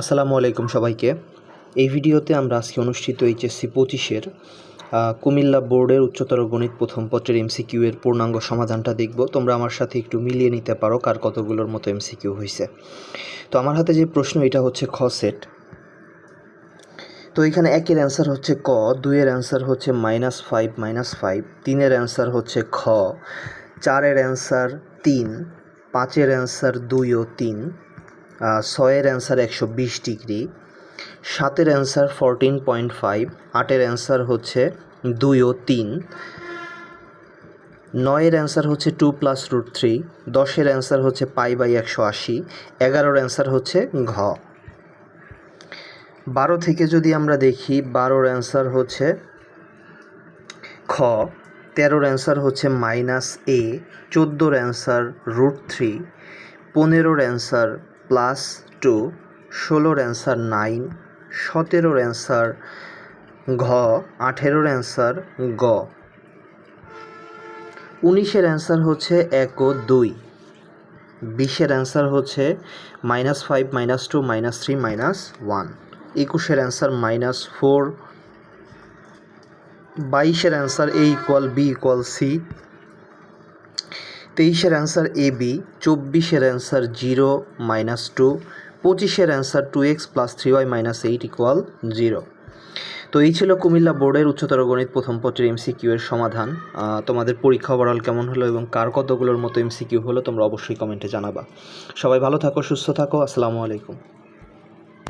আসসালামু আলাইকুম সবাইকে। এই ভিডিওতে আমরা আজকে অনুষ্ঠিত এইচএসসি পঁচিশের কুমিল্লা বোর্ডের উচ্চতর গণিত প্রথম পত্রের এমসিকিউ এর পূর্ণাঙ্গ সমাধানটা দেখব। তোমরা আমার সাথে একটু মিলিয়ে নিতে পারো কার কতগুলোর মতো এমসিকিউ হয়েছে তো আমার হাতে যে প্রশ্ন, এটা হচ্ছে খ সেট। তো এখানে একের অ্যান্সার হচ্ছে ক, দুইয়ের অ্যান্সার হচ্ছে মাইনাস ফাইভ মাইনাস ফাইভ তিনের অ্যান্সার হচ্ছে খ, চারের অ্যান্সার তিন, পাঁচের অ্যান্সার দুই ও তিন ছয়ের অ্যান্সার একশো বিশ ডিগ্রি, সাতের অ্যান্সার ফোরটিন পয়েন্ট ফাইভ আটের অ্যান্সার হচ্ছে দুই ও তিন, নয়ের অ্যান্সার হচ্ছে টু প্লাস রুট থ্রি দশের অ্যান্সার হচ্ছে পাই বাই একশো আশি, এগারোর অ্যান্সার হচ্ছে ঘ। বারো থেকে যদি আমরা দেখি, বারোর অ্যান্সার হচ্ছে খ, তেরোর অ্যান্সার হচ্ছে মাইনাস এ চোদ্দোর অ্যান্সার রুট থ্রি পনেরোর অ্যান্সার প্লাস টু, ষোলোর অ্যান্সার নাইন, সতেরোর অ্যান্সার ঘ, আঠেরোর অ্যান্সার গ। উনিশের অ্যান্সার হচ্ছে এক ও দুই। বিশের অ্যান্সার হচ্ছে minus five, minus two, minus three, minus one. একুশের অ্যান্সার মাইনাস ফোর। বাইশের answer A equal B equal C. তেইশের অ্যান্সার এ বি, চব্বিশের অ্যান্সার জিরো মাইনাস টু, পঁচিশের answer two X plus three Y minus eight equal zero. তো এই ছিল কুমিল্লা বোর্ডের উচ্চতর গণিত প্রথম পত্রের এমসিকিউ এর সমাধান। তোমাদের পরীক্ষা ওভারঅল কেমন হলো এবং কার কতগুলোর মতো এমসিকিউ হলো তোমরা অবশ্যই কমেন্টে জানাবা। সবাই ভালো থাকো, সুস্থ থাকো, আসসালামু আলাইকুম।